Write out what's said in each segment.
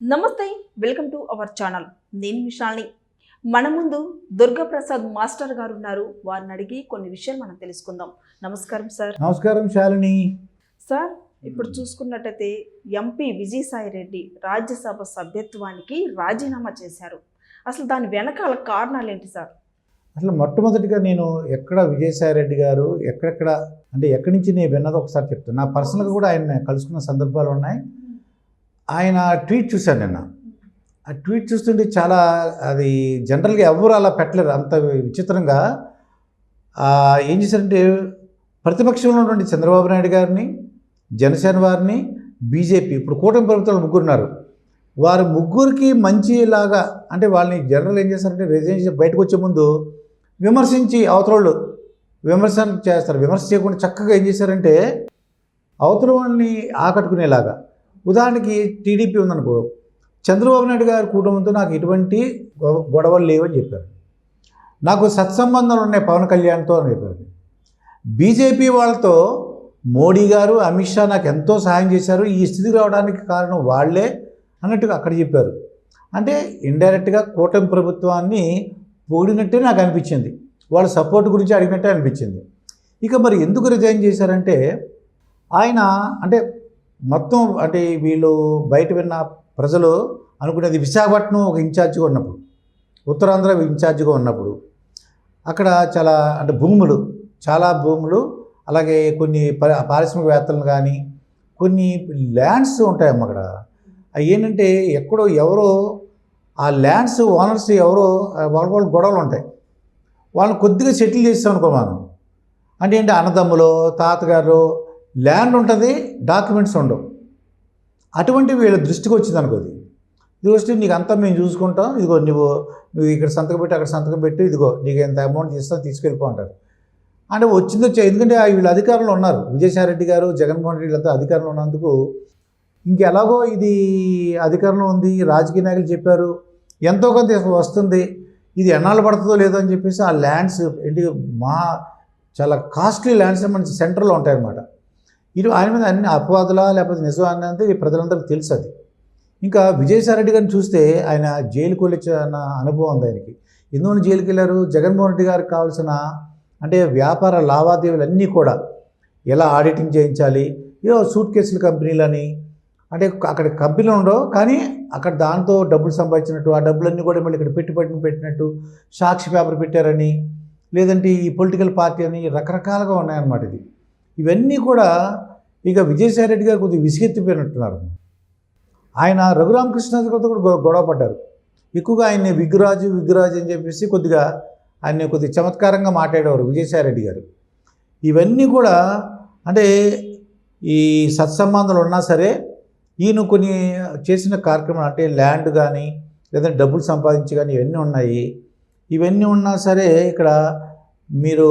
నమస్తే welcome to our channel. నేను విశాల్ని. మన ముందు దుర్గాప్రసాద్ మాస్టర్ గారు ఉన్నారు. వారిని అడిగి కొన్ని విషయాలు మనం తెలుసుకుందాం. నమస్కారం సార్. నమస్కారం శాలిని. సార్ ఇప్పుడు చూసుకున్నట్టయితే ఎంపీ విజయసాయి రెడ్డి రాజ్యసభ సభ్యత్వానికి రాజీనామా చేశారు. అసలు దాని వెనకాల కారణాలు ఏంటి సార్? అసలు మొట్టమొదటిగా నేను ఎక్కడ విజయసాయి రెడ్డి గారు ఎక్కడెక్కడ అంటే ఎక్కడి నుంచి నేను విన్నదో ఒకసారి చెప్తాను. నా పర్సనల్గా కూడా ఆయన కలుసుకున్న సందర్భాలు ఉన్నాయి. ఆయన ట్వీట్ చూశాను నిన్న. ఆ ట్వీట్ చూస్తుంటే చాలా అది జనరల్గా ఎవరు అలా పెట్టలేరు. అంత విచిత్రంగా ఏం చేశారంటే ప్రతిపక్షంలో ఉన్నటువంటి చంద్రబాబు నాయుడు గారిని జనసేన వారిని బీజేపీ ఇప్పుడు కూటమి ప్రభుత్వాలు ముగ్గురున్నారు వారు ముగ్గురికి మంచిలాగా అంటే వాళ్ళని జనరల్ ఏం చేస్తారంటే రిజైన్ బయటకు వచ్చే ముందు విమర్శించి అవతల విమర్శ చేస్తారు. విమర్శ చేయకుండా చక్కగా ఏం చేశారంటే అవతల వాళ్ళని ఆకట్టుకునేలాగా ఉదాహరణకి టీడీపీ ఉందనుకో చంద్రబాబు నాయుడు గారి కుటుంబంతో నాకు ఎటువంటి గొ- గొడవలు లేవని చెప్పారు. నాకు సత్సంబంధాలు ఉన్నాయి పవన్ కళ్యాణ్తో అని చెప్పారు. బీజేపీ వాళ్ళతో మోడీ గారు అమిత్ షా నాకు ఎంతో సహాయం చేశారు ఈ స్థితికి రావడానికి కారణం వాళ్ళే అన్నట్టుగా అక్కడ చెప్పారు. అంటే ఇండైరెక్ట్గా కూటమి ప్రభుత్వాన్ని పొగిడినట్టే నాకు అనిపించింది. వాళ్ళ సపోర్ట్ గురించి అడిగినట్టే అనిపించింది. ఇక మరి ఎందుకు రిజైన్ చేశారంటే ఆయన అంటే మొత్తం అంటే వీళ్ళు బయట విన్న ప్రజలు అనుకునేది విశాఖపట్నం ఒక ఇన్ఛార్జిగా ఉన్నప్పుడు ఉత్తరాంధ్ర ఇన్ఛార్జిగా ఉన్నప్పుడు అక్కడ చాలా అంటే భూములు చాలా భూములు అలాగే కొన్ని పారిశ్రామికవేత్తలను కానీ కొన్ని ల్యాండ్స్ ఉంటాయమ్మ అక్కడ. అవి ఏంటంటే ఎక్కడో ఎవరో ఆ ల్యాండ్స్ ఓనర్స్ ఎవరో వాళ్ళ వాళ్ళ గొడవలు ఉంటాయి. వాళ్ళని కొద్దిగా సెటిల్ చేస్తాం అనుకో మనం. అంటే ఏంటి అన్నదమ్ములు తాతగారు ల్యాండ్ ఉంటుంది డాక్యుమెంట్స్ ఉండవు. అటువంటి వీళ్ళ దృష్టికి వచ్చింది అనుకోది ఇది వస్తే నీకు అంతా మేము చూసుకుంటాం. ఇదిగో నువ్వు నువ్వు ఇక్కడ సంతకం పెట్టి అక్కడ సంతకం పెట్టి. ఇదిగో నీకు ఎంత అమౌంట్ ఇస్తావు తీసుకెళ్ళిపో అంటారు. అంటే వచ్చింది వచ్చే ఎందుకంటే ఆ వీళ్ళు అధికారంలో ఉన్నారు. విజయసాయిరెడ్డి గారు జగన్మోహన్ రెడ్డి అంతా అధికారంలో ఉన్నందుకు ఇంకెలాగో ఇది అధికారంలో ఉంది. రాజకీయ నాయకులు చెప్పారు ఎంతో కొంత వస్తుంది. ఇది ఎన్నాళ్ళు పడుతుందో లేదో అని చెప్పేసి ఆ ల్యాండ్స్ ఏంటి మా చాలా కాస్ట్లీ ల్యాండ్స్ మన సెంటర్లో ఉంటాయన్నమాట. ఇది ఆయన మీద అన్ని అపవాదులా లేకపోతే నిజం అన్నది ప్రజలందరికీ తెలుసు అది. ఇంకా విజయసాయిరెడ్డి గారిని చూస్తే ఆయన జైలుకి వెళ్ళిన అనుభవం ఉంది ఆయనకి. ఎందువల్ల జైలుకి వెళ్ళారు జగన్మోహన్ రెడ్డి గారికి కావాల్సిన అంటే వ్యాపార లావాదేవీలు అన్నీ కూడా ఎలా ఆడిటింగ్ చేయించాలి ఏదో సూట్ కేసుల కంపెనీలని అంటే అక్కడ కంపెనీలు ఉండవు కానీ అక్కడ దాంతో డబ్బులు సంపాదించినట్టు ఆ డబ్బులన్నీ కూడా మళ్ళీ ఇక్కడ పెట్టుబడిని పెట్టినట్టు సాక్షి పేపర్ పెట్టారని లేదంటే ఈ పొలిటికల్ పార్టీ అని రకరకాలుగా ఉన్నాయన్నమాట ఇది. ఇవన్నీ కూడా ఇక విజయసాయి రెడ్డి గారు కొద్దిగా విసిగెత్తిపోయినట్టున్నారు. ఆయన రఘురామకృష్ణతో కూడా గొడవ పడ్డారు. ఎక్కువగా ఆయన్ని విగ్రాజు విగ్రాజు అని చెప్పేసి కొద్దిగా ఆయన్ని కొద్దిగా చమత్కారంగా మాట్లాడేవారు విజయసాయి రెడ్డి గారు. ఇవన్నీ కూడా అంటే ఈ సత్సంబంధాలు ఉన్నా సరే ఈయన కొన్ని చేసిన కార్యక్రమాలు అంటే ల్యాండ్ కానీ లేదంటే డబ్బులు సంపాదించి కానీ ఇవన్నీ ఉన్నాయి. ఇవన్నీ ఉన్నా సరే ఇక్కడ మీరు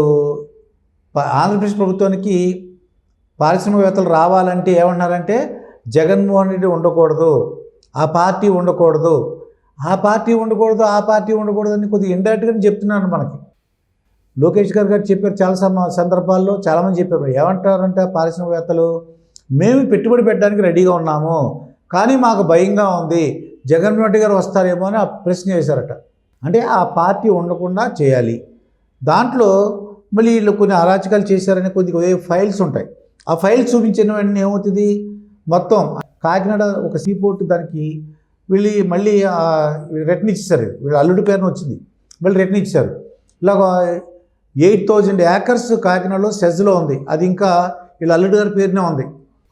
ఆంధ్రప్రదేశ్ ప్రభుత్వానికి పారిశ్రామికవేత్తలు రావాలంటే ఏమన్నారంటే జగన్మోహన్ రెడ్డి ఉండకూడదు ఆ పార్టీ ఉండకూడదు ఆ పార్టీ ఉండకూడదు ఆ పార్టీ ఉండకూడదు అని కొద్దిగా ఇండైరెక్ట్గా చెప్తున్నాను మనకి. లోకేష్ గారు గారు చెప్పారు చాలా సందర్భాల్లో చాలామంది చెప్పారు ఏమంటారంటే పారిశ్రామికవేత్తలు మేము పెట్టుబడి పెట్టడానికి రెడీగా ఉన్నాము కానీ మాకు భయంగా ఉంది జగన్మోహన్ రెడ్డి గారు వస్తారేమో అని ఆ ప్రశ్న చేశారట అంటే ఆ పార్టీ ఉండకుండా చేయాలి. దాంట్లో మళ్ళీ వీళ్ళు కొన్ని అరాచకాలు చేశారని కొద్దిగా ఫైల్స్ ఉంటాయి. ఆ ఫైల్స్ చూపించిన వెంటనే ఏమవుతుంది? మొత్తం కాకినాడ ఒక సీపోర్ట్ దానికి వీళ్ళు మళ్ళీ రిటర్న్ ఇచ్చేసారు వీళ్ళు అల్లుడి పేరున వచ్చింది. మళ్ళీ రిటర్న్ ఇచ్చారు ఇలాగ ఎయిట్ థౌజండ్ ఏకర్స్ కాకినాడలో సెజ్లో ఉంది. అది ఇంకా వీళ్ళ అల్లుడి గారి పేరునే ఉంది.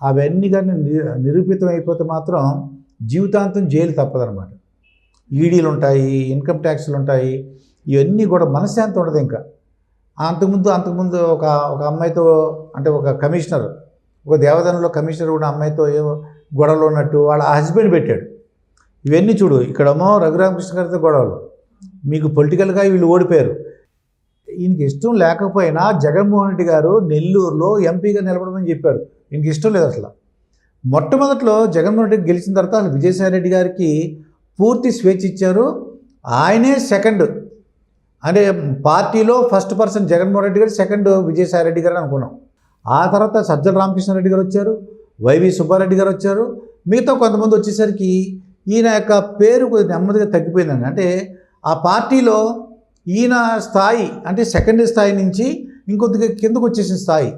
అవన్నీ కానీ ని- నిరూపితం అయిపోతే మాత్రం జీవితాంతం జైలు తప్పదనమాట ఈడీలు ఉంటాయి ఇన్కమ్ ట్యాక్స్లు ఉంటాయి ఇవన్నీ కూడా మనశ్శాంతి ఉండదు ఇంకా. అంతకుముందు అంతకుముందు ఒక ఒక అమ్మాయితో అంటే ఒక కమిషనర్ ఒక దేవదానంలో కమిషనర్ కూడా అమ్మాయితో ఏమో గొడవలు ఉన్నట్టు వాళ్ళ హస్బెండ్ పెట్టాడు. ఇవన్నీ చూడు ఇక్కడేమో రఘురామకృష్ణ గారితో గొడవలు. మీకు పొలిటికల్గా వీళ్ళు ఓడిపోయారు. ఈయనకి ఇష్టం లేకపోయినా జగన్మోహన్ రెడ్డి గారు నెల్లూరులో ఎంపీగా నిలబడమని చెప్పారు. ఈయనకి ఇష్టం లేదు అసలు. మొట్టమొదట్లో జగన్మోహన్ రెడ్డి గెలిచిన తర్వాత అసలు విజయసాయి రెడ్డి గారికి పూర్తి స్వేచ్ఛ ఇచ్చారు. ఆయనే సెకండ్. అంటే పార్టీలో ఫస్ట్ పర్సన్ జగన్మోహన్ రెడ్డి గారు సెకండ్ విజయసాయి రెడ్డి గారు అనుకున్నాం. ఆ తర్వాత సజ్జల రామకృష్ణారెడ్డి గారు వచ్చారు వైవి సుబ్బారెడ్డి గారు వచ్చారు. మిగతా కొంతమంది వచ్చేసరికి ఈయన యొక్క పేరు కొద్దిగా నెమ్మదిగా తగ్గిపోయిందండి. అంటే ఆ పార్టీలో ఈయన స్థాయి అంటే సెకండ్ స్థాయి నుంచి ఇంకొద్దిగా కిందకు వచ్చేసిన స్థాయి.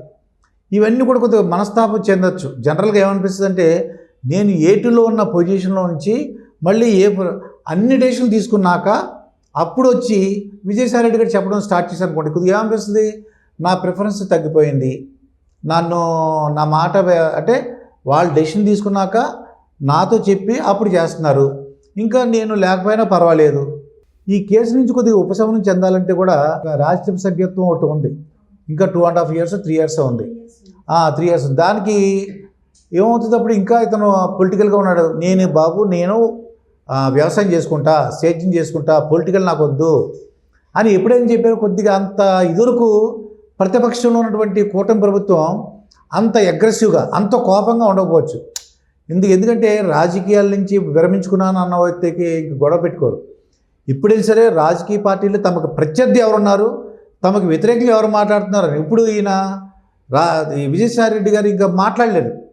ఇవన్నీ కూడా కొద్దిగా మనస్తాపం చెందొచ్చు. జనరల్గా ఏమనిపిస్తుంది అంటే నేను ఏటులో ఉన్న పొజిషన్లో నుంచి మళ్ళీ ఏ ప్ర- అన్ని డేషన్లు తీసుకున్నాక అప్పుడు వచ్చి విజయసాయి రెడ్డి గారు చెప్పడం స్టార్ట్ చేశారు అనుకోండి కొద్దిగా ఏమనిపిస్తుంది? నా ప్రిఫరెన్స్ తగ్గిపోయింది. నన్ను నా మాట అంటే వాళ్ళు డెసిషన్ తీసుకున్నాక నాతో చెప్పి అప్పుడు చేస్తున్నారు. ఇంకా నేను లేకపోయినా పర్వాలేదు. ఈ కేసు నుంచి కొద్దిగా ఉపశమనం చెందాలంటే కూడా రాజ్యసభ సభ్యత్వం ఒకటి ఉంది. ఇంకా two and half years three years ఉంది. త్రీ ఇయర్స్ దానికి ఏమవుతుంది అప్పుడు ఇంకా ఇతను పొలిటికల్గా ఉన్నాడు. నేను బాబు నేను వ్యవసాయం చేసుకుంటా సేద్యం చేసుకుంటా పొలిటికల్ నాకు వద్దు అని ఎప్పుడైనా చెప్పారు? కొద్దిగా అంత ఇదివరకు ప్రతిపక్షంలో ఉన్నటువంటి కూటమి ప్రభుత్వం అంత అగ్రెసివ్గా అంత కోపంగా ఉండకపోవచ్చు. ఎందుకు ఎందుకంటే రాజకీయాల నుంచి విరమించుకున్నాను అన్న వ్యక్తికి గొడవ పెట్టుకోరు. ఇప్పుడైనా సరే రాజకీయ పార్టీలు తమకు ప్రత్యర్థి ఎవరున్నారు? తమకు వ్యతిరేకంగా ఎవరు మాట్లాడుతున్నారు? అని ఇప్పుడు ఈయన రా ఈ విజయసాయి రెడ్డి గారు ఇంకా మాట్లాడలేరు.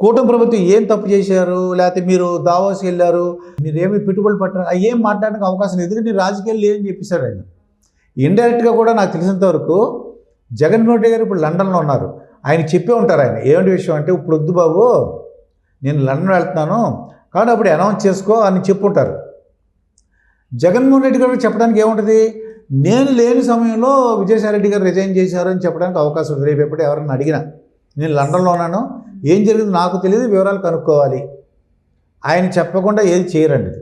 కూటమి ప్రభుత్వం ఏం తప్పు చేశారు? లేకపోతే మీరు దావోస్ వెళ్ళారు మీరు ఏమి పెట్టుబడులు పట్టారు? అవి ఏం మాట్లాడడానికి అవకాశం లేదు. ఎందుకంటే రాజకీయాలు లేదని చెప్పేశారు ఆయన? ఇండైరెక్ట్గా కూడా నాకు తెలిసినంత వరకు జగన్మోహన్ రెడ్డి గారు ఇప్పుడు లండన్లో ఉన్నారు. ఆయన చెప్పే ఉంటారు ఆయన. ఏమిటి విషయం అంటే ఇప్పుడు వద్దు బాబు నేను లండన్ వెళ్తున్నాను. కాబట్టి అప్పుడు అనౌన్స్ చేసుకో అని చెప్పుంటారు. జగన్మోహన్ రెడ్డి గారు చెప్పడానికి ఏముంటుంది? నేను లేని సమయంలో విజయసాయి రెడ్డి గారు రిజైన్ చేశారు అని చెప్పడానికి అవకాశం ఉంది. రేపు ఎప్పుడు ఎవరైనా అడిగినా నేను లండన్లో ఉన్నాను. ఏం జరిగింది నాకు తెలియదు వివరాలు కనుక్కోవాలి. ఆయన చెప్పకుండా ఏది చేయరండి.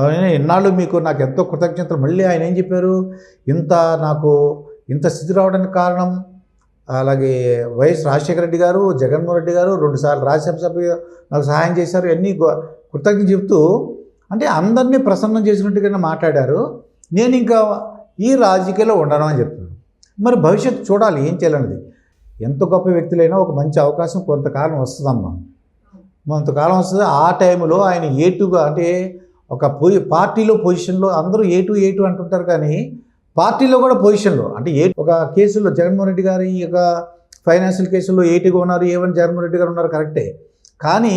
ఆయన ఇన్నాళ్ళు మీకు నాకు ఎంతో కృతజ్ఞతలు. మళ్ళీ ఆయన ఏం చెప్పారు? ఇంత నాకు ఇంత స్థితి రావడానికి కారణం? అలాగే వైఎస్ రాజశేఖర రెడ్డి గారు జగన్మోహన్ రెడ్డి గారు రెండుసార్లు రాజ్యసభ సభ్యు నాకు సహాయం చేశారు. అన్నీ కృతజ్ఞత చెప్తూ అంటే అందరినీ ప్రసన్నం చేసినట్టుగానే మాట్లాడారు. నేను ఇంకా ఈ రాజకీయాల్లో ఉండను అని చెప్తున్నాను మరి భవిష్యత్తు చూడాలి ఏం చేయాలన్నది. ఎంత గొప్ప వ్యక్తులైనా ఒక మంచి అవకాశం కొంతకాలం వస్తుందమ్మా. కొంతకాలం వస్తుంది ఆ టైంలో ఆయన ఏటుగా అంటే ఒక పొజి పార్టీలో పొజిషన్లో అందరూ ఏటు ఏటు అంటుంటారు కానీ పార్టీలో కూడా పొజిషన్లో అంటే ఏ ఒక కేసులో జగన్మోహన్ రెడ్డి గారి ఈ యొక్క ఫైనాన్షియల్ కేసుల్లో ఏటుగా ఉన్నారు ఏమని జగన్మోహన్ రెడ్డి గారు ఉన్నారు కరెక్టే. కానీ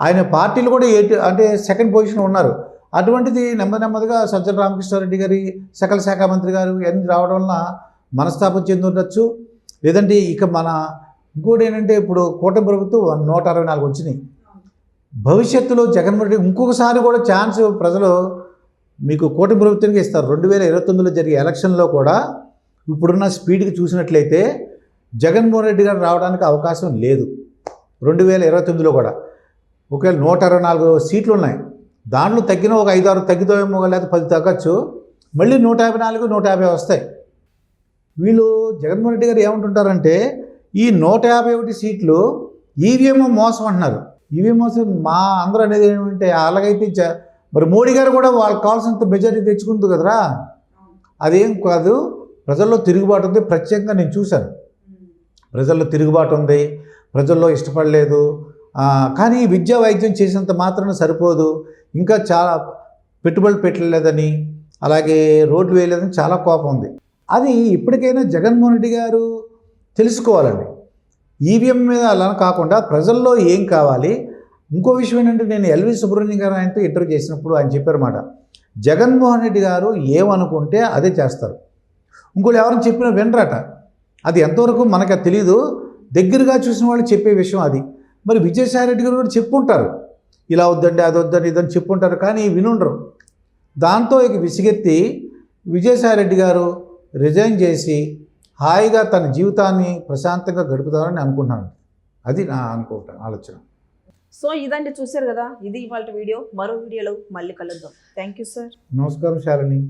ఆయన పార్టీలు కూడా ఏటు అంటే సెకండ్ పొజిషన్ ఉన్నారు. అటువంటిది నెమ్మది నెమ్మదిగా సజ్జల రామకృష్ణారెడ్డి గారి సకల శాఖ మంత్రి గారు ఇవన్నీ రావడం వలన మనస్తాపం చెంది ఉండొచ్చు లేదంటే ఇక మన ఇంకోటి ఏంటంటే ఇప్పుడు కూటమి ప్రభుత్వం నూట అరవై నాలుగు వచ్చినాయి. భవిష్యత్తులో జగన్మోహన్ రెడ్డి ఇంకొకసారి కూడా ఛాన్స్ ప్రజలు మీకు కూటమి ప్రభుత్వానికి ఇస్తారు. రెండు వేల ఇరవై తొమ్మిదిలో జరిగే ఎలక్షన్లో కూడా ఇప్పుడున్న స్పీడ్కి చూసినట్లయితే జగన్మోహన్ రెడ్డి గారు రావడానికి అవకాశం లేదు. రెండు వేల ఇరవై తొమ్మిదిలో కూడా. ఒకవేళ నూట అరవై నాలుగు సీట్లు ఉన్నాయి. దాంట్లో తగ్గిన ఒక ఐదు ఆరు తగ్గుతాయేమో లేదా పది తగ్గచ్చు. మళ్ళీ నూట యాభై నాలుగు నూట యాభై వస్తాయి. వీళ్ళు జగన్మోహన్ రెడ్డి గారు ఏమంటుంటారంటే ఈ నూట యాభై ఒకటి సీట్లు ఈవీఎం మోసం అంటున్నారు. ఈవీఎం మోసం మా అందరూ అనేది ఏమంటే అలాగైతే మరి మోడీ గారు కూడా వాళ్ళకి కావాల్సినంత మెజారిటీ తెచ్చుకుంది కదరా? అదేం కాదు ప్రజల్లో తిరుగుబాటు ఉంది. ప్రత్యేకంగా నేను చూశాను. ప్రజల్లో తిరుగుబాటు ఉంది. ప్రజల్లో ఇష్టపడలేదు. కానీ విద్యా వైద్యం చేసినంత మాత్రం సరిపోదు. ఇంకా చాలా పెట్టుబడులు పెట్టలేదని అలాగే రోడ్లు వేయలేదని చాలా కోపం ఉంది. అది ఇప్పటికైనా జగన్మోహన్ రెడ్డి గారు తెలుసుకోవాలండి. ఈవీఎం మీద అలా కాకుండా ప్రజల్లో ఏం కావాలి? ఇంకో విషయం ఏంటంటే నేను ఎల్వి సుబ్రహ్మణ్యం గారు ఆయనతో ఇంటర్వ్యూ చేసినప్పుడు ఆయన చెప్పారన్నమాట. జగన్మోహన్ రెడ్డి గారు ఏమనుకుంటే అదే చేస్తారు. ఇంకోళ్ళు ఎవరైనా చెప్పినా వినరట. అది ఎంతవరకు మనకు అది తెలియదు దగ్గరగా చూసిన వాళ్ళు చెప్పే విషయం అది. మరి విజయసాయి రెడ్డి గారు కూడా చెప్పుంటారు. ఇలా వద్దండి అది వద్దండి ఇదని చెప్పుంటారు. కానీ వినుండరు. దాంతో ఇక విసిగెత్తి విజయసాయి రెడ్డి గారు రిజైన్ చేసి హాయిగా తన జీవితాన్ని ప్రశాంతంగా గడుపుతారని అనుకుంటున్నాను. అది నా అనుకుంటా ఆలోచన. సో ఇదండి చూశారు కదా? ఇది ఇవాళ వీడియో. మరో వీడియోలో మళ్ళీ కలుద్దాం. థ్యాంక్ యూ సార్ నమస్కారం శాలిని.